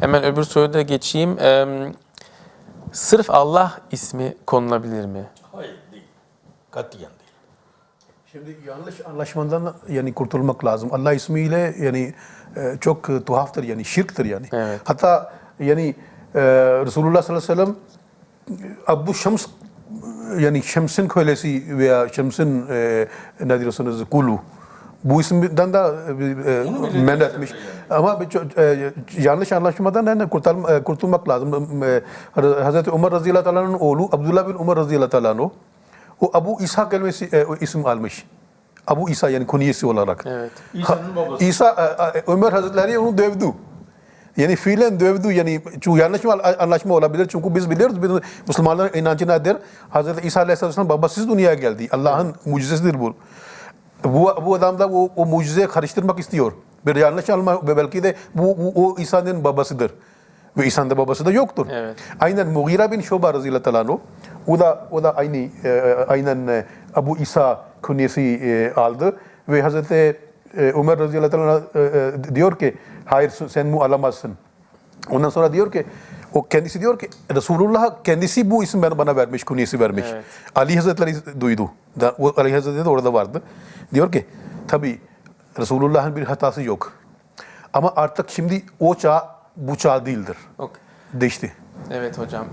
Hemen öbür soruya da geçeyim. Ee, sırf Allah ismi konulabilir mi? Hayır değil. Katiyen değil. Şimdi yanlış anlaşmadan yani kurtulmak lazım. Allah ismiyle yani e, çok e, tuhaftır yani şirktir yani. Evet. Hatta yani e, Resulullah sallallahu aleyhi ve sellem Abu Şems yani Şems'in kölesi veya Şems'in e, ne diyorsunuz kulu bu isimden de e, men etmiş. Ama e, yanlış anlaşmadan yani kurtul, e, kurtulmak lazım. E, Hazreti Ömer radıyallahu anh'ın oğlu Abdullah bin Ömer radıyallahu anh o Abu İsa kelimesi e, isim almış. Abu İsa yani kunyesi olarak. Evet. İsa'nın babası. İsa e, e, Ömer Hazretleri onu dövdü. Yani fiilen dövdü yani çünkü yanlış bir anlaşma olabilir çünkü biz biliyoruz biz Müslümanların inancı nedir? Hazreti İsa Aleyhisselam babasız dünyaya geldi. Allah'ın mucizesidir bu. Bu, bu adam da o, o mucizeye karıştırmak istiyor. Bir yanlış anlama ve belki de bu, bu o İsa'nın babasıdır. Ve İsa'nın da babası da yoktur. Evet. Aynen Mughira bin Şuba radıyallahu anh o da o da aynı e, aynen e, Abu İsa künyesi e, aldı ve Hazreti e, Ömer radıyallahu anh e, e, diyor ki hayır sen bu alamazsın. Ondan sonra diyor ki o kendisi diyor ki Resulullah kendisi bu isim bana, vermiş, künyesi vermiş. Evet. Ali Hazretleri duydu. Da, o Ali Hazretleri de orada vardı. Diyor ki tabi Resulullah'ın bir hatası yok. Ama artık şimdi o çağ bu çağ değildir. Ok. Değişti. Evet hocam.